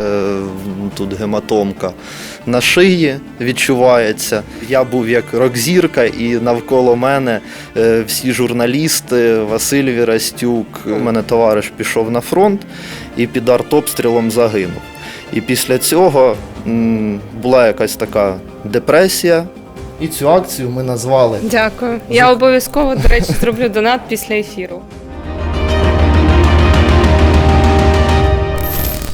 Е, тут гематомка на шиї відчувається. Я був як рок-зірка, і навколо мене е, всі журналісти, Василь Вірастюк. У мене товариш пішов на фронт і під артобстрілом загинув. І після цього була якась така депресія. І цю акцію ми назвали Дякую. Я обов'язково, до речі, зроблю донат після ефіру.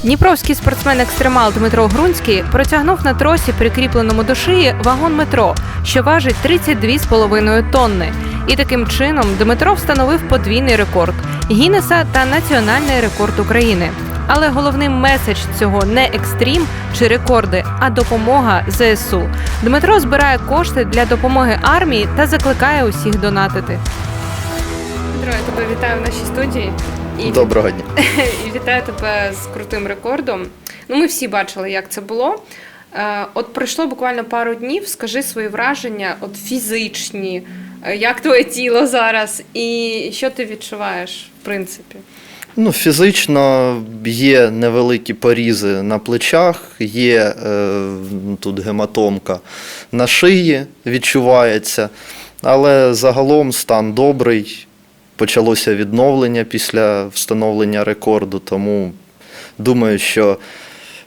Дніпровський спортсмен-екстремал Дмитро Грунський протягнув на тросі, прикріпленому до шиї, вагон метро, що важить 32,5 тонни. І таким чином Дмитро встановив подвійний рекорд Гіннеса та національний рекорд України. Але головним меседж цього не екстрім чи рекорди, а допомога ЗСУ. Дмитро збирає кошти для допомоги армії та закликає усіх донатити. Дмитро, я тебе вітаю в нашій студії. І, доброго дня. і вітаю тебе з крутим рекордом. Ну, ми всі бачили, як це було. Е, От пройшло буквально пару днів. Скажи свої враження, от фізичні, е, як твоє тіло зараз, і що ти відчуваєш, в принципі. Ну, фізично є невеликі порізи на плечах, є е, тут гематомка на шиї, відчувається, але загалом стан добрий. Почалося відновлення після встановлення рекорду, тому думаю, що,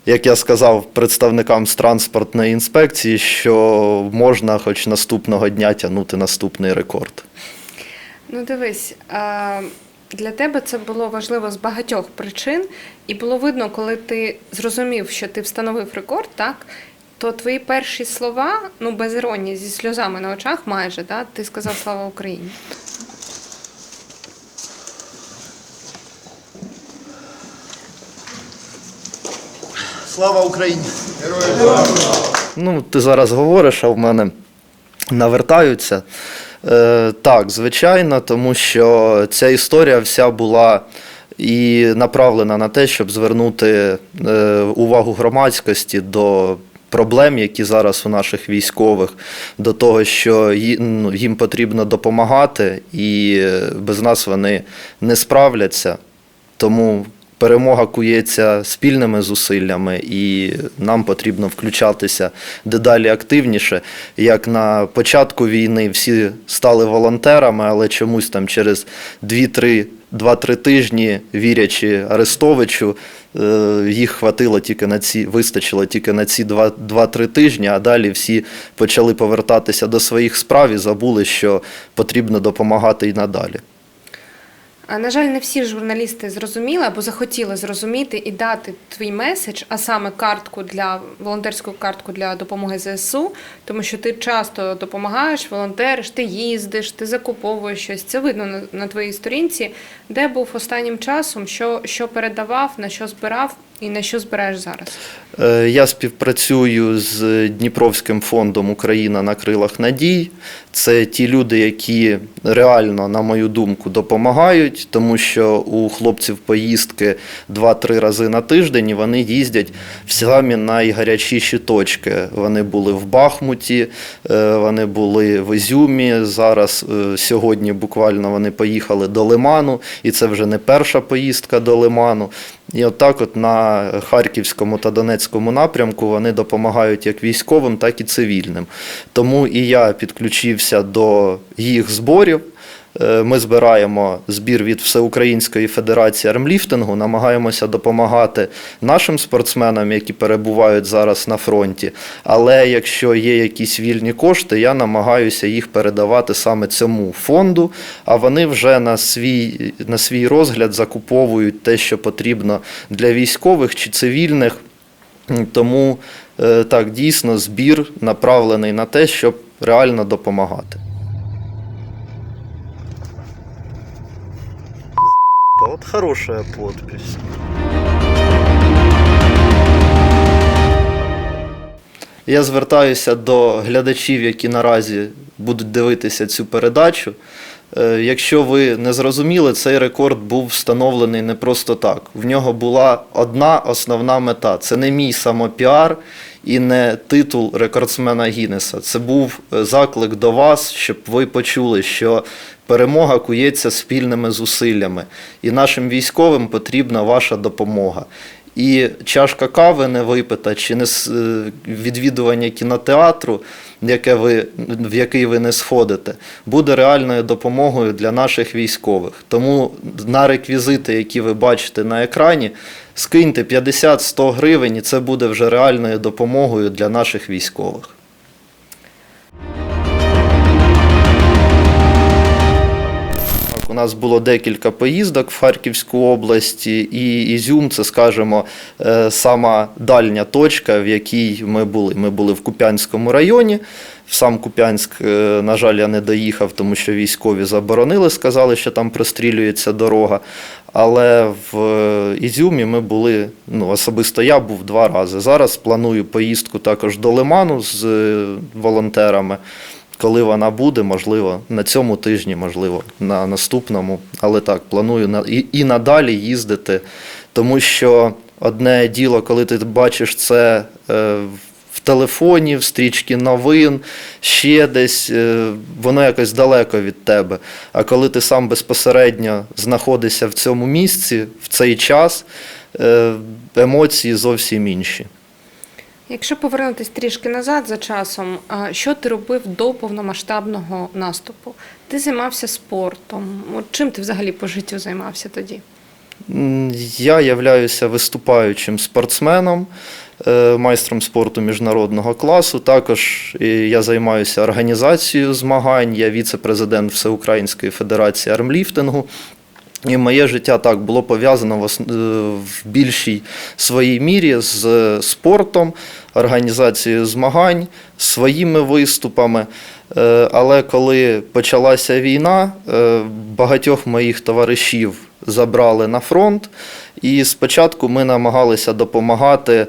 як я сказав представникам з транспортної інспекції, що можна хоч наступного дня тягнути наступний рекорд. Ну, дивись, а, для тебе це було важливо з багатьох причин, і було видно, коли ти зрозумів, що ти встановив рекорд, так? То твої перші слова, ну без іронії, зі сльозами на очах, майже, да, ти сказав слава Україні. Слава Україні! Ну, ти зараз говориш, а в мене навертаються. Е, так, звичайно, тому що ця історія вся була і направлена на те, щоб звернути е, увагу громадськості до проблем, які зараз у наших військових, до того, що ну, їм потрібно допомагати, і е, без нас вони не справляться. Тому перемога кується спільними зусиллями, і нам потрібно включатися дедалі активніше. Як на початку війни всі стали волонтерами, але чомусь там через 2-3 2-3 тижні, вірячи Арестовичу, е, їх хватило тільки на ці, вистачило тільки на ці 2 2-3 тижні, а далі всі почали повертатися до своїх справ і забули, що потрібно допомагати і надалі. На жаль, не всі журналісти зрозуміли або захотіли зрозуміти і дати твій меседж, а саме картку для волонтерську картку для допомоги ЗСУ, тому що ти часто допомагаєш, волонтериш, ти їздиш, ти закуповуєш щось. Це видно на, на твоїй сторінці, де був останнім часом, що, що передавав, на що збирав і на що збираєш зараз. Е, Я співпрацюю з Дніпровським фондом Україна на крилах надій. Це ті люди, які реально, на мою думку, допомагають, тому що у хлопців поїздки 2-3 рази на тиждень і вони їздять в самі найгарячіші точки. Вони були в Бахмуті, е, вони були в Ізюмі. Зараз е, сьогодні буквально вони поїхали до Лиману, і це вже не перша поїздка до Лиману. І отак, от на Харківському та Донецькому напрямку вони допомагають як військовим, так і цивільним. Тому і я підключився до їх зборів. Е, Ми збираємо збір від Всеукраїнської Федерації армліфтингу, намагаємося допомагати нашим спортсменам, які перебувають зараз на фронті. Але якщо є якісь вільні кошти, я намагаюся їх передавати саме цьому фонду, а вони вже на свій, на свій розгляд закуповують те, що потрібно для військових чи цивільних. Тому е, так, дійсно, збір направлений на те, щоб реально допомагати. От хорошая подпись. Я звертаюся до глядачів, які наразі будуть дивитися цю передачу. Е, Якщо ви не зрозуміли, цей рекорд був встановлений не просто так. В нього була одна основна мета. Це не мій самопіар і не титул рекордсмена Гіннеса. Це був е, заклик до вас, щоб ви почули, що Перемога кується спільними зусиллями, і нашим військовим потрібна ваша допомога. І чашка кави не випита, чи не е, відвідування кінотеатру, яке ви, в який ви не сходите, буде реальною допомогою для наших військових. Тому на реквізити, які ви бачите на екрані, скиньте 50-100 гривень, і це буде вже реальною допомогою для наших військових. Нас було декілька поїздок в Харківську область, і Ізюм це, скажімо, е, сама дальня точка, в якій ми були. Ми були в Куп'янському районі. В сам Куп'янськ, е, на жаль, я не доїхав, тому що військові заборонили, сказали, що там прострілюється дорога. Але в е, Ізюмі ми були, ну, особисто я був два рази. Зараз планую поїздку також до Лиману з волонтерами. Коли вона буде, можливо, на цьому тижні, можливо, на наступному. Але так, планую і, і надалі їздити, тому що одне діло, коли ти бачиш це е, в телефоні, в стрічці новин, ще десь, е, воно якось далеко від тебе. А коли ти сам безпосередньо знаходишся в цьому місці, в цей час, е, емоції зовсім інші. Якщо повернутися трішки назад за часом, що ти робив до повномасштабного наступу? Ти займався спортом. Чим ти взагалі по життю займався тоді? Я являюся виступаючим спортсменом, е, майстром спорту міжнародного класу. Також я займаюся організацією змагань. Я віце-президент Всеукраїнської федерації армліфтингу. І моє життя так було пов'язано в, е, в більшій своїй мірі з е, спортом, організацією змагань, своїми виступами. Е, Але коли почалася війна, багатьох моїх товаришів забрали на фронт, і спочатку ми намагалися допомагати.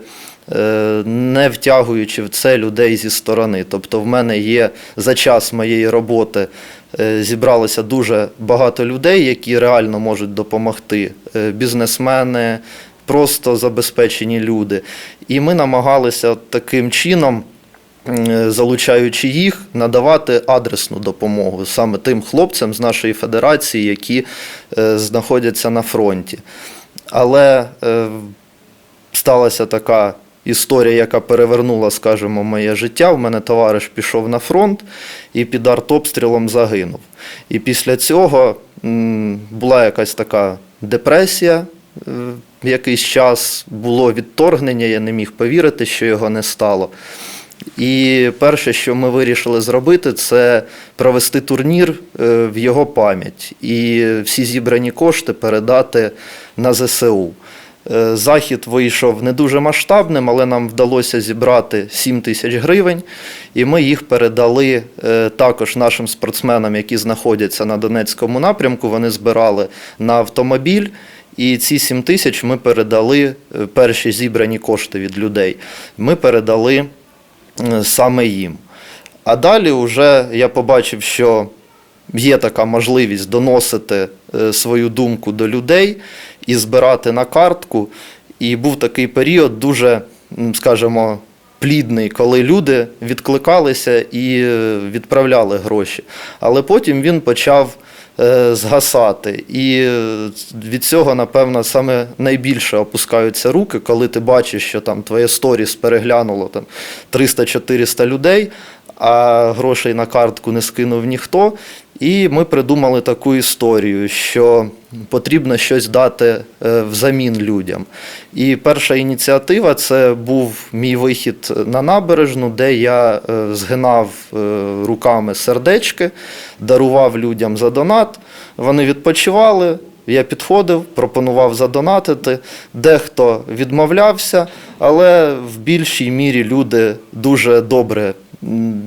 Е, Не втягуючи в це людей зі сторони. Тобто, в мене є за час моєї роботи е, зібралося дуже багато людей, які реально можуть допомогти. Е, Бізнесмени, просто забезпечені люди. І ми намагалися таким чином залучаючи їх, надавати адресну допомогу саме тим хлопцям з нашої федерації, які знаходяться на фронті. Але сталася така історія, яка перевернула, скажімо, моє життя. У мене товариш пішов на фронт і під артобстрілом загинув. І після цього була якась така депресія. е, Якийсь час було відторгнення, я не міг повірити, що його не стало. І перше, що ми вирішили зробити, це провести турнір е, в його пам'ять і всі зібрані кошти передати на ЗСУ. Е, Захід вийшов не дуже масштабним, але нам вдалося зібрати 7 тисяч гривень, і ми їх передали е, також нашим спортсменам, які знаходяться на Донецькому напрямку. Вони збирали на автомобіль. І ці 7 тисяч ми передали е, перші зібрані кошти від людей. Ми передали саме їм. А далі вже я побачив, що є така можливість доносити свою думку до людей і збирати на картку. І був такий період дуже, скажімо, плідний, коли люди відкликалися і е, відправляли гроші. Але потім він почав е, згасати. І е, від цього, напевно, саме найбільше опускаються руки, коли ти бачиш, що там твоє сторіс переглянуло там 300-400 людей, а грошей на картку не скинув ніхто. І ми придумали таку історію, що потрібно щось дати е, взамін людям. І перша ініціатива це був мій вихід на набережну, де я е, згинав е, руками сердечки, дарував людям за донат. Вони відпочивали. Я підходив, пропонував задонатити. Дехто відмовлявся, але в більшій мірі люди дуже добре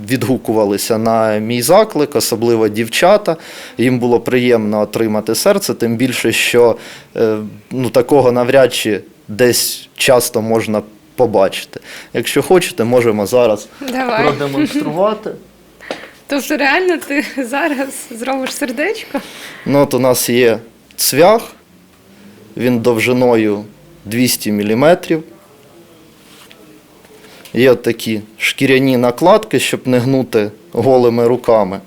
відгукувалися на мій заклик, особливо дівчата. Їм було приємно отримати серце, тим більше, що е, ну, такого навряд чи десь часто можна побачити. Якщо хочете, можемо зараз Давай. продемонструвати. Тобто реально ти зараз зробиш сердечко? Ну, от у нас є цвях, він довжиною 200 мм. Є такі шкіряні накладки, щоб не гнути голими руками.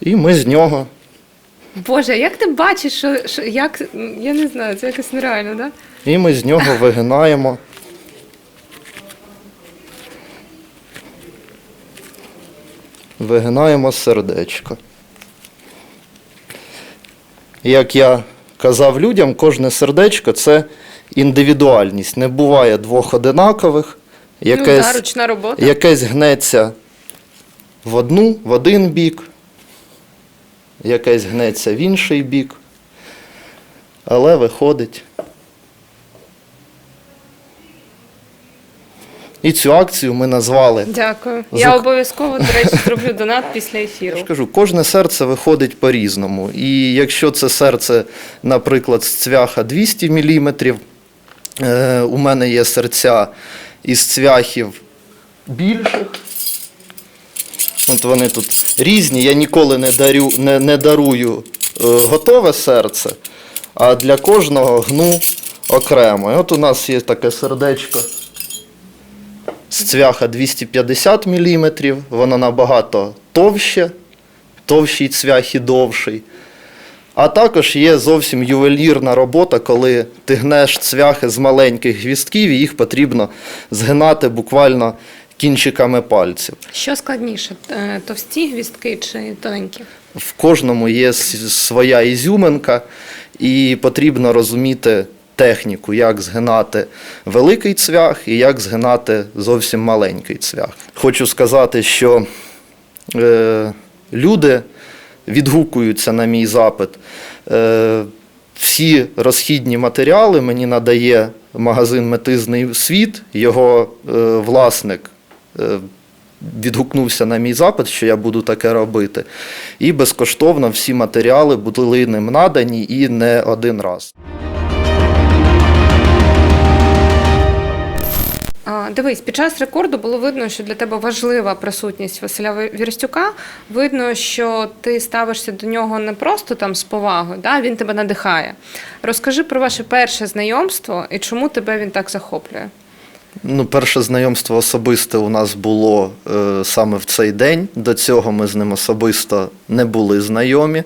І ми з нього. Боже, як ти бачиш, що, що як. Я не знаю, це якось нереально, так? Да? І ми з нього вигинаємо. Вигинаємо сердечко. Як я казав людям, кожне сердечко це індивідуальність. Не буває двох одинакових. Ну, да, робота. якесь гнеться в одну, в один бік, якесь гнеться в інший бік. Але виходить. І цю акцію ми назвали. Дякую. Зак- Я обов'язково, до речі, зроблю донат після Я ефіру. ж кажу, кожне серце виходить по-різному. І якщо це серце, наприклад, з цвяха 200 мм, е, у мене є серця із цвяхів більших. От вони тут різні. Я ніколи не, дарю, не, не дарую е, готове серце, а для кожного гну окремо. І от у нас є таке сердечко з цвяха 250 мм, воно набагато товще, товщий цвях і довший. А також є зовсім ювелірна робота, коли ти гнеш цвяхи з маленьких гвістків, і їх потрібно згинати буквально кінчиками пальців. Що складніше, е, товсті гвістки чи тоненькі? В кожному є своя ізюминка, і потрібно розуміти техніку, як згинати великий цвях і як згинати зовсім маленький цвях. Хочу сказати, що е, люди відгукуються на мій запит. Е, всі розхідні матеріали мені надає магазин Метизний світ, його е, власник. Е, відгукнувся на мій запит, що я буду таке робити. І безкоштовно всі матеріали були ним надані і не один раз. Дивись, під час рекорду було видно, що для тебе важлива присутність Василя Вірстюка. Видно, що ти ставишся до нього не просто там з повагою, да? він тебе надихає. Розкажи про ваше перше знайомство і чому тебе він так захоплює. Ну, перше знайомство особисте у нас було е, саме в цей день. До цього ми з ним особисто не були знайомі.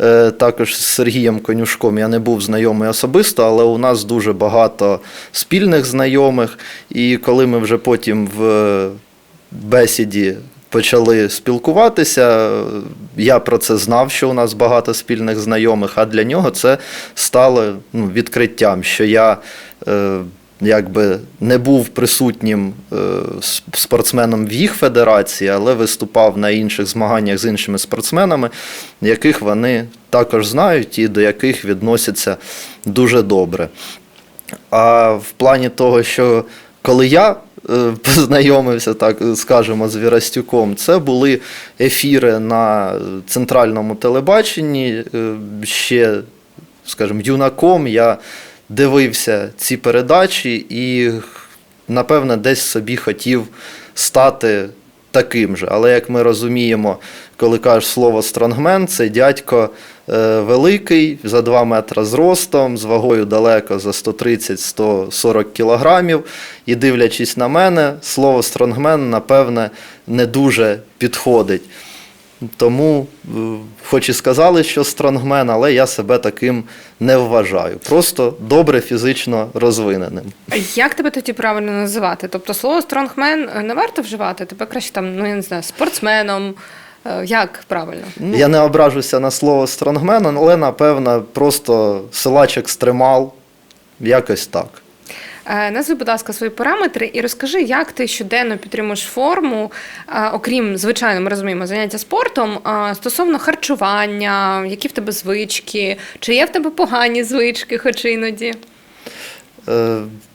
Е, також з Сергієм Конюшком я не був знайомий особисто, але у нас дуже багато спільних знайомих. І коли ми вже потім в бесіді почали спілкуватися, я про це знав, що у нас багато спільних знайомих, а для нього це стало ну, відкриттям, що я. Е, якби не був присутнім е, спортсменом в їх федерації, але виступав на інших змаганнях з іншими спортсменами, яких вони також знають і до яких відносяться дуже добре. А в плані того, що коли я е, познайомився, так скажемо, з Вірастюком, це були ефіри на центральному телебаченні. е, Ще, скажімо, юнаком я дивився ці передачі і, напевне, десь собі хотів стати таким же. Але як ми розуміємо, коли кажеш слово стронгмен, це дядько е, великий, за 2 метри зростом, з вагою далеко за 130-140 кілограмів. І дивлячись на мене, слово стронгмен, напевне, не дуже підходить. Тому, е, хоч і сказали, що стронгмен, але я себе таким не вважаю. Просто добре фізично розвиненим. Як тебе тоді правильно називати? Тобто слово стронгмен не варто вживати, тебе краще там, ну я не знаю, спортсменом. Е, Як правильно? Я не ображуся на слово стронгмен, але напевно просто силач екстремал. Якось так. Е, Назви, будь ласка, свої параметри і розкажи, як ти щоденно підтримуєш форму, е, окрім звичайно, ми розуміємо, заняття спортом е, стосовно харчування, які в тебе звички, чи є в тебе погані звички, хоч іноді.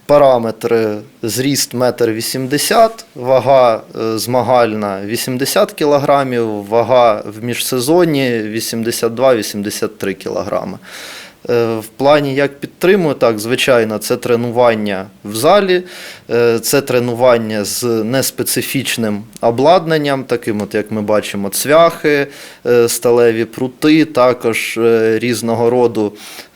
Параметри зріст 1,80 м, вага змагальна 80 кг, вага в міжсезонні 82-83 кг. Е, В плані як підтримую, так, звичайно, це тренування в залі, Це тренування з неспецифічним обладнанням, таким, от, як ми бачимо, цвяхи, е, сталеві прути, також е, різного роду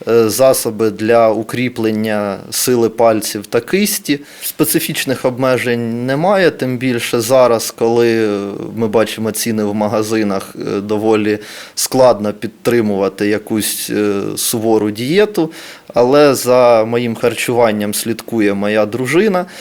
е, засоби для укріплення сили пальців та кисті. Специфічних обмежень немає, тим більше зараз, коли е, ми бачимо ціни в магазинах, е, доволі складно підтримувати якусь е, сувору дієту. Але за моїм харчуванням слідкує моя дружина.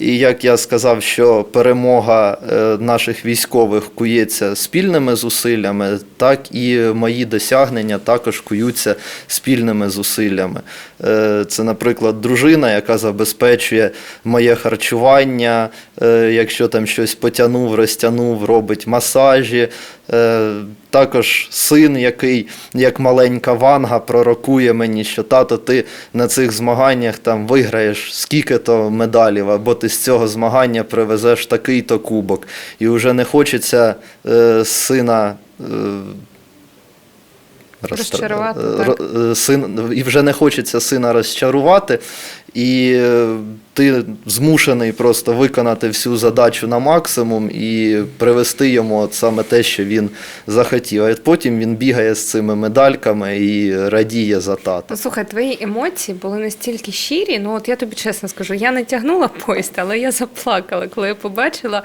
І як я сказав, що перемога е, наших військових кується спільними зусиллями, так і мої досягнення також куються спільними зусиллями. Е, Це, наприклад, дружина, яка забезпечує моє харчування, е, якщо там щось потягнув, розтягнув, робить масажі. Також син, який як маленька ванга пророкує мені, що тато, ти на цих змаганнях там виграєш скільки-то медалів, або ти з цього змагання привезеш такий-то кубок. І вже не хочеться е, сина. Е, Розчарувати, так. е, син, і вже не хочеться сина розчарувати, і е, ти змушений просто виконати всю задачу на максимум і привести йому от саме те, що він захотів. А потім він бігає з цими медальками і радіє за тата. Ну, слухай, твої емоції були настільки щирі. Ну, от я тобі чесно скажу, я не тягнула поїзд, але я заплакала, коли я побачила,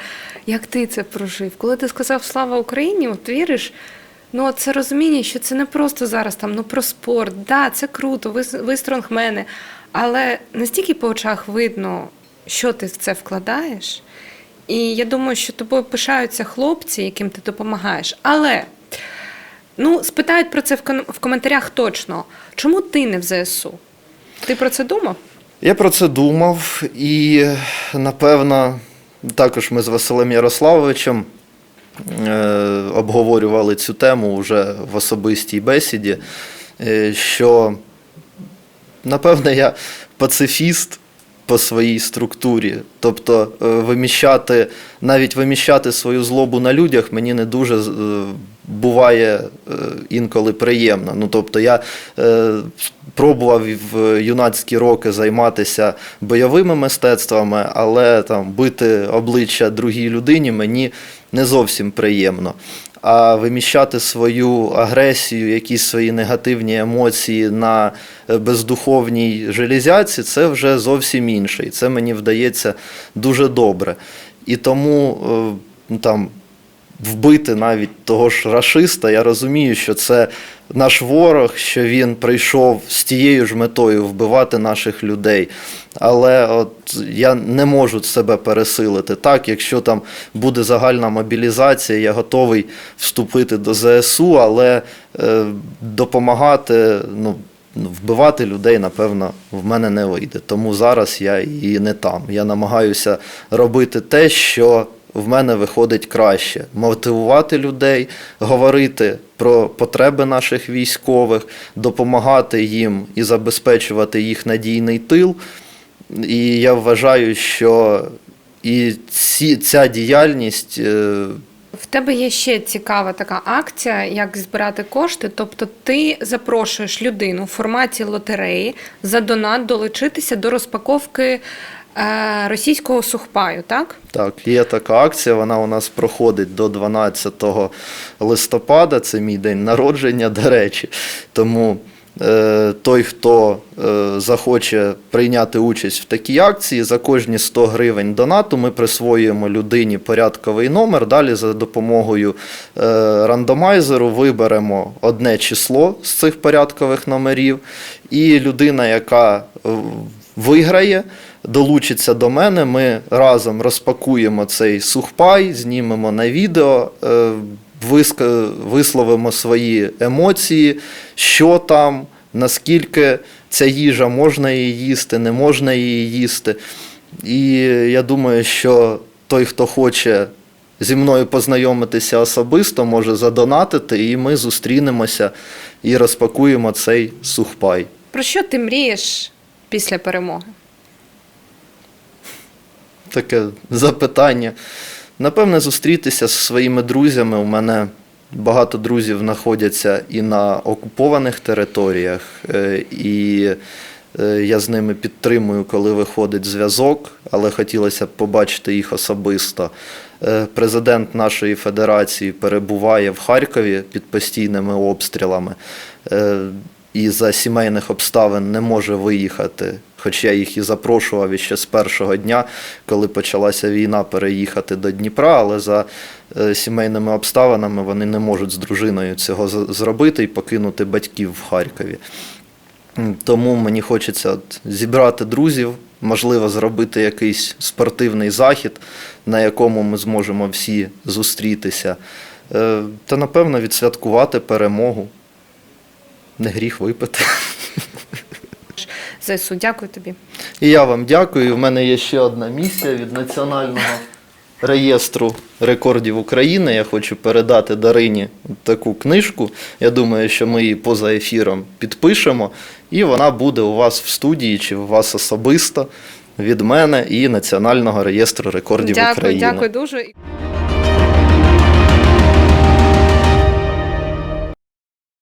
як ти це прожив. Коли ти сказав Слава Україні, от віриш. Ну, це розуміння, що це не просто зараз там ну про спорт. Да, це круто, ви, ви стронгмени. Але настільки по очах видно, що ти в це вкладаєш. І я думаю, що тобою пишаються хлопці, яким ти допомагаєш. Але ну, спитають про це в, коментарях точно. Чому ти не в ЗСУ? Ти про це думав? Я про це думав, і напевно, також ми з Василем Ярославовичем обговорювали цю тему вже в особистій бесіді, е, що напевно я пацифіст по своїй структурі. Тобто е, виміщати, навіть виміщати свою злобу на людях мені не дуже е, буває е, інколи приємно. Ну, тобто я е, пробував в юнацькі роки займатися бойовими мистецтвами, але там бити обличчя другій людині мені не зовсім приємно. А виміщати свою агресію, якісь свої негативні емоції на е, бездуховній железяці, це вже зовсім інше. І це мені вдається дуже добре. І тому ну, там, вбити навіть того ж рашиста, я розумію, що це наш ворог, що він прийшов з тією ж метою вбивати наших людей. Але от я не можу себе пересилити. Так, якщо там буде загальна мобілізація, я готовий вступити до ЗСУ, але е, допомагати, ну. Вбивати людей, напевно, в мене не вийде. Тому зараз я і не там. Я намагаюся робити те, що в мене виходить краще. Мотивувати людей, говорити про потреби наших військових, допомагати їм і забезпечувати їх надійний тил. І я вважаю, що і ці, ця діяльність. е, В тебе є ще цікава така акція, як збирати кошти. Тобто ти запрошуєш людину в форматі лотереї за донат долучитися до розпаковки російського сухпаю, так? Так, є така акція, вона у нас проходить до 12 листопада, це мій день народження, до речі. Тому е, той, хто е, захоче прийняти участь в такій акції, за кожні 100 гривень донату ми присвоюємо людині порядковий номер. Далі за допомогою е, рандомайзеру виберемо одне число з цих порядкових номерів, і людина, яка е, виграє, долучиться до мене. Ми разом розпакуємо цей сухпай, знімемо на відео, е, висловимо свої емоції, що там, наскільки ця їжа можна її їсти, не можна її їсти. І я думаю, що той, хто хоче зі мною познайомитися особисто, може задонатити, і ми зустрінемося і розпакуємо цей сухпай. Про що ти мрієш після перемоги? таке запитання. Напевне, зустрітися зі своїми друзями. У мене багато друзів знаходяться і на окупованих територіях, е, і Е, Я з ними підтримую, коли виходить зв'язок, але хотілося б побачити їх особисто. Е, Президент нашої федерації перебуває в Харкові під постійними обстрілами і за сімейних обставин не може виїхати. Хоч я їх і запрошував іще з першого дня, коли почалася війна, переїхати до Дніпра, але за е, сімейними обставинами вони не можуть з дружиною цього зробити і покинути батьків в Харкові. Тому мені хочеться от зібрати друзів, можливо, зробити якийсь спортивний захід, на якому ми зможемо всі зустрітися. Е, Та, напевно, відсвяткувати перемогу. Не гріх випити. ЗСУ. Дякую тобі. І я вам дякую. У мене є ще одна місія від Національного реєстру рекордів України. Я хочу передати Дарині таку книжку. Я думаю, що ми її поза ефіром підпишемо, і вона буде у вас в студії чи у вас особисто від мене і Національного реєстру рекордів Дякую, України. дякую дуже.